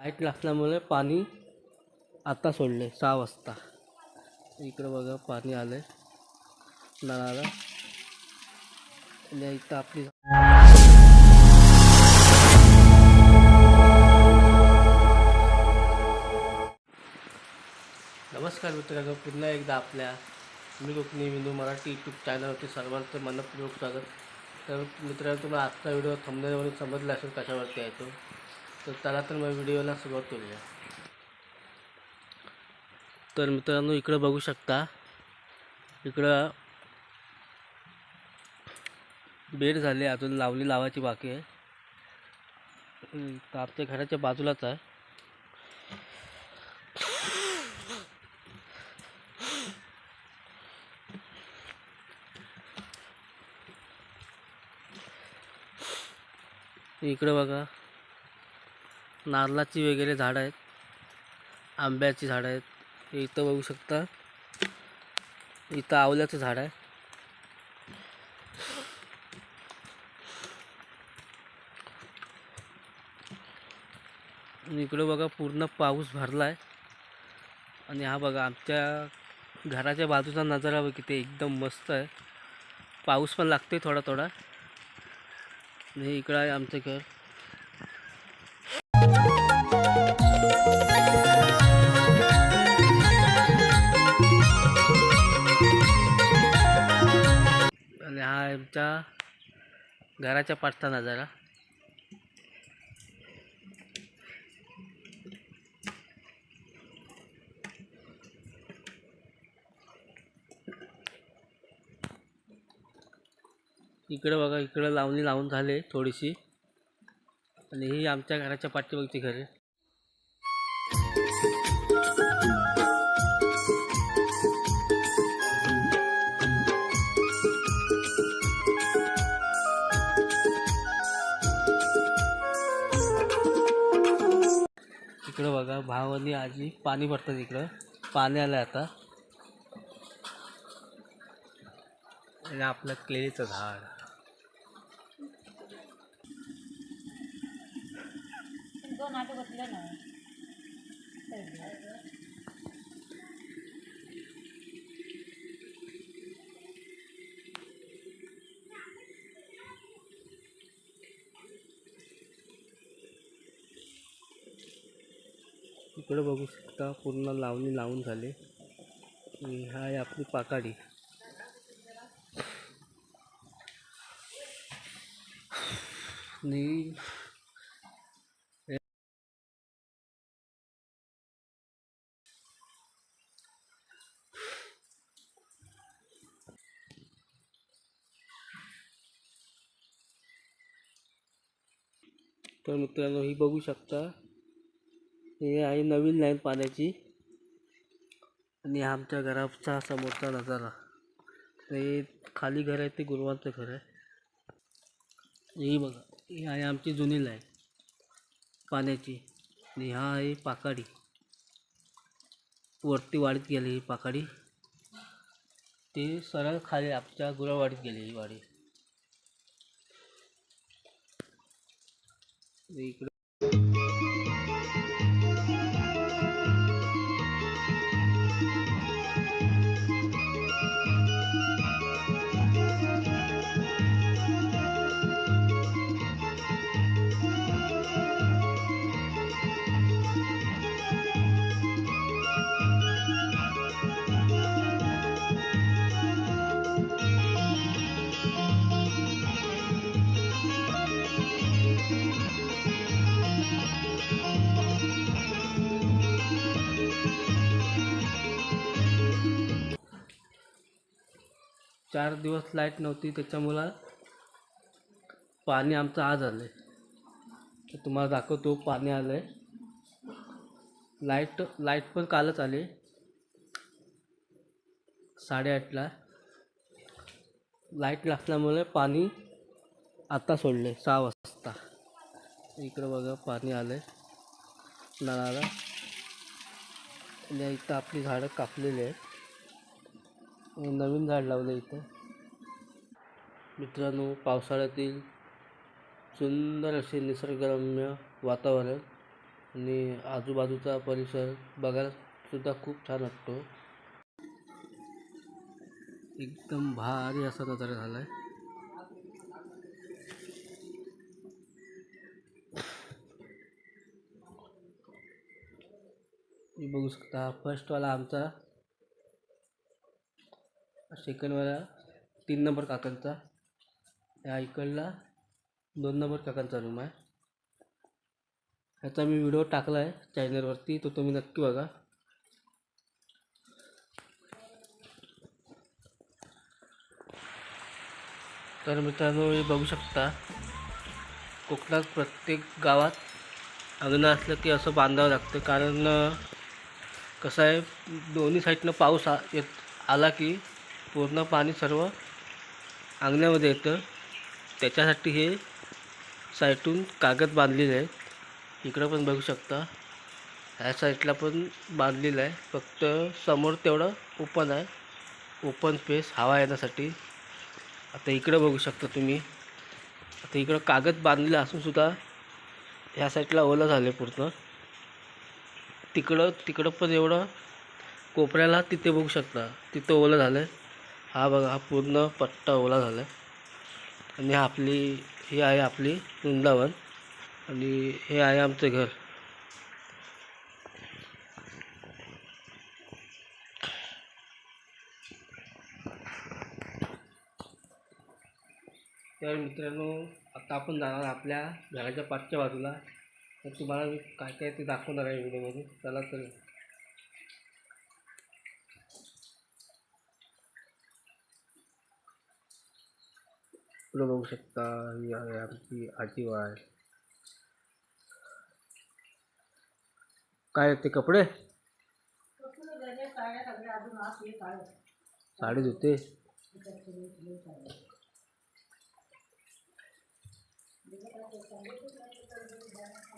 Light नसल्यामुळे पाणी आता सोडले सहा वाजता. इकडं बघा पाणी आले नळाला. आणि इथं आपली नमस्कार मित्रांनो पुन्हा एकदा आपल्या मी कोकणी बिंदू मराठी यूट्यूब चॅनलवरती सर्वांचं मनपूर्वक स्वागत. तर मित्रांनो तुम्हाला आजचा व्हिडिओ थंबनेलवरून समजला असेल कशावरती आहे तो. तर चला तर मग व्हिडिओला सुरुवात करूया. तर मित्रांनो इकडं बघू शकता. इकडं बेड झाले अजून लावली लावायची बाकी आहे. इथं आमच्या घराच्या बाजूलाच आहे. इकडं बघा. नारळाची वगैरे झाडं आहेत. आंब्याची झाडं आहेत. इथं बघू शकता. इथं आवल्याचं झाड आहे. इकडं बघा पूर्ण पाऊस भरला आहे आणि हा बघा आमच्या घराच्या बाजूचा नजारा बघ किती एकदम मस्त आहे. पाऊस पण लागतोय थोडा थोडा. आणि इकडं आहे आमचं घर. आमच्या घराच्या पाठचा नजारा. इकडं बघा इकडं लावणी लावून झाले थोडीशी. आणि ही आमच्या घराच्या पाठीमागची घर. आहे इकडं बघा भाव आणि आजी पाणी भरतात इकडं. पाणी आलं आता. आणि आपलं केळीचं झाड. दोन आठ ना इकडं बघू शकता पूर्ण लावणी लावून झाले. हा आहे आपली पाकाडी. आणि तर मित्रांनो ही बघू शकता हे आहे नवीन लाईन पाण्याची. आणि हा आमच्या घराचा समोरचा नजारा. ते खाली घर आहे ते गुरुवांचं घर आहे. ही बघा ही आहे आमची जुनी लाईन पाण्याची. आणि हा आहे पाकाडी. वरती वाढत गेली ही पाकाडी. ते सरळ खाली आमच्या गुरावाडीत गेली ही वाडी. इकडे चार दिवस लाइट नव्हती त्याच्यामुळं पाणी आमचं आज आलं आहे तुम्हाला दाखवतो पाणी आलं आहे लाइट लाइट पण कालच आली. साडेआठला. लाइट लागल्यामुळे पाणी आता सोडले सहा वाजता. इकडं बघा पाणी आलं आहे नळाला इथं आपली झाडं कापलेली आहेत. नवीन झाड लावलं इथं. मित्रांनो पावसाळ्यातील सुंदर असे निसर्गरम्य वातावरण आणि आजूबाजूचा परिसर बघायला सुद्धा खूप छान वाटतो. एकदम भारी असा नजारा झाला आहे बघू शकता फर्स्टवाला आमचा सेकंडवाला तीन नंबर काकांचा. या इकडला दोन नंबर काकांचा रूम आहे. ह्याचा मी व्हिडिओ टाकला आहे चॅनलवरती तो तुम्ही नक्की बघा. तर मित्रांनो हे बघू शकता कोकणात प्रत्येक गावात अंगणं असलं की असं बांधावं लागतं. कारण कसं आहे दोन्ही साईडनं पाऊस आ येत आला की पूर्ण पाणी सर्व अंगण्यामध्ये येतं. त्याच्यासाठी हे साईडून कागद बांधलेले आहेत. इकडं पण बघू शकता. ह्या साईडला पण बांधलेलं आहे. फक्त समोर तेवढं ओपन आहे. ओपन स्पेस हवा येण्यासाठी. आता इकडं बघू शकता तुम्ही. आता इकडं कागद बांधलेलं असून सुद्धा ह्या साईडला ओलं झालं पूर्ण. तिकडं तिकडं पण एवढं कोपऱ्याला तिथे बघू शकता. तिथं ओलं झालं आहे हा बघा हा पूर्ण पट्टा ओला झाला आहे आणि हा आपली ही आहे आपली वृंदावन. आणि हे आहे आमचं घर. तर मित्रांनो आता आपण जाणार आपल्या घराच्या पाठच्या बाजूला. तर तुम्हाला मी काय काय ते दाखवणार आहे व्हिडिओमध्ये. चला तर. पुढं बघू शकता? ही आहे आमची वाय काय ते कपडे? साडी धुते.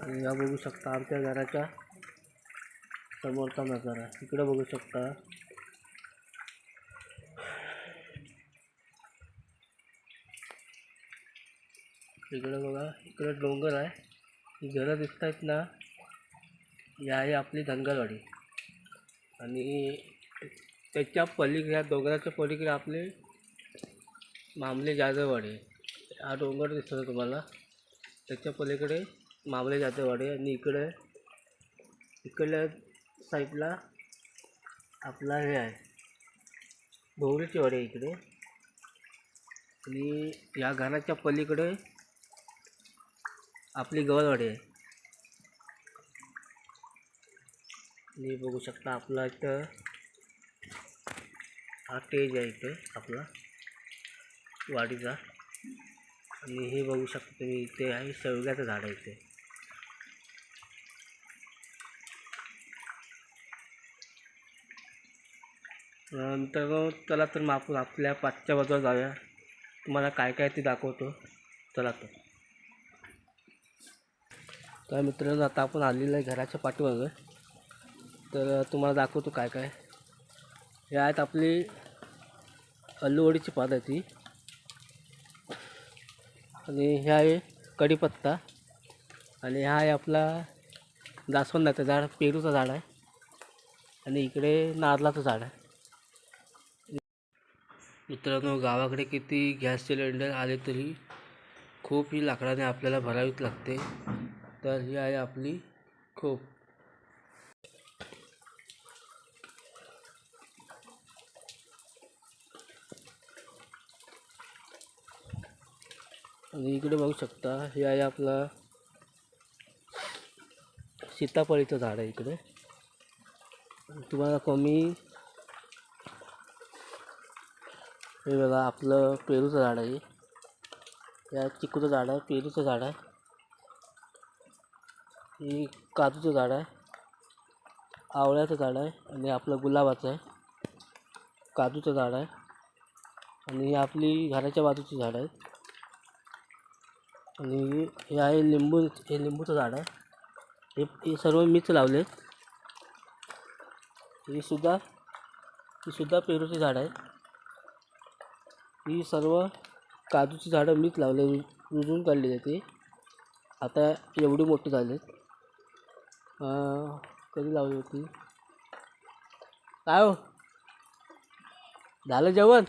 आणि या बघू शकता आमच्या घराच्या समोरचा नजारा. इकडं बघू शकता. इकडं बघा इकडं डोंगर आहे. ही घरं दिसत आहेत ना ही आहे आपली धनगरवाडी आणि त्याच्या पलीकडे ह्या डोंगराच्या पलीकडे आपले मामले जाधववाडी हा डोंगर दिसतो तुम्हाला. त्याच्या पलीकडे मामले जाधववाडी आणि इकडे इकडल्या साईडला आपला हे आहे. भोवरीची वाडी आहे इकडे. आणि या घराच्या पलीकडे आपली गवळवाडी आहे. मी बघू शकता आपला इथं हा टेज आहे इथे आपला वाडीचा. आणि हे बघू शकता तुम्ही इथे आहे शेवग्याचं झाड आहे इथे. नंतर चला तर मग आपण आपल्या पाचच्या बाजूला जाऊया. तुम्हाला काय काय ते दाखवतो. चला तर. तर मित्रांनो आता आपण आलेलं आहे घराच्या पाठीमागं. तर तुम्हाला दाखवतो काय काय. हे आहेत आपली अल्लूवडीची पानं आहे ती आणि हे आहे कढीपत्ता. आणि हा आहे आपला जास्वंदाचं झाड पेरूचं झाड आहे. आणि इकडे नारळाचं झाड आहे. मित्रांनो गावाकडे किती गॅस सिलेंडर आले तरी खूप ही लाकडाने आपल्याला भरावीच लागते. तर ही आहे आपली खूप. आणि इकडे बघू शकता हे आहे आपला सीताफळीचं झाड आहे इकडे. तुम्हाला कमी हे बघा आपलं पेरूचं झाड आहे. या चिकूचं झाड आहे पेरूचं झाड आहे. ही काजूचं झाड आहे. आवळ्याचं झाड आहे आणि आपलं गुलाबाचं आहे. काजूचं झाड आहे. आणि ही आपली घराच्या बाजूची झाड आहेत आणि हे आहे लिंबू हे लिंबूचं झाड आहे. हे हे सर्व मीच लावले. ही सुद्धा ही सुद्धा पेरूची झाड आहे. ही सर्व काजूची झाडं मीच लावले रुजून काढलेली आहे ती आता एवढी मोठी झाली आहेत कधी लावली होती? काय हो? झालं जेवण?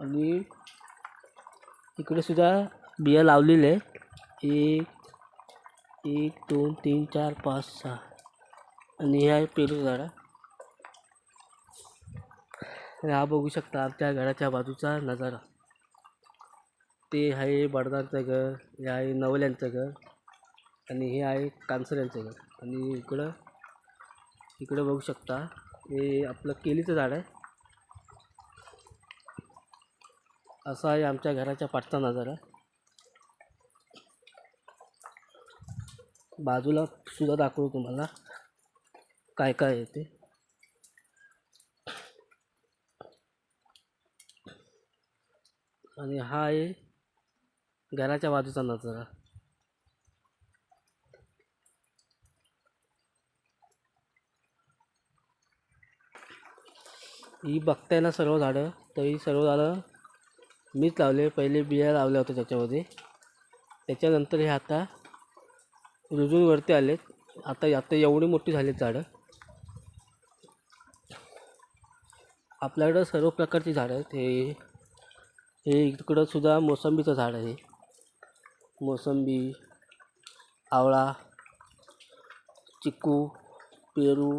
आणि इकडे सुद्धा बिया लावलेले एक एक दोन तीन चार पाच सहा. आणि ह्या पेरू झाडा. हा बघू शकता आमच्या घराच्या बाजूचा नजारा. ते आहे बडदांचं घर हे आहे नवल्यांचं घर आणि हे आहे कांसऱ्यांचं घर. आणि इकडं इकडं बघू शकता हे आपलं केलीचं झाड आहे. असा आहे आमच्या घराच्या पाठचा नजारा. बाजूला सुद्धा दाखवू तुम्हाला काय काय आहे ते. आणि हा आहे घराच्या बाजूचा नजारा. ही बघताय ना सर्व झाडं? तरी सर्व झाडं मीच लावले. पहिले बिया लावल्या होत्या त्याच्यामध्ये. त्याच्यानंतर हे आता रुजून वरती आलेत. आता आता एवढी मोठी झालीत झाडं. आपल्याकडं सर्व प्रकारची झाडं आहेत. हे हे इकडं सुद्धा मोसंबीचं झाड आहे. मोसंबी आवळा चिकू पेरू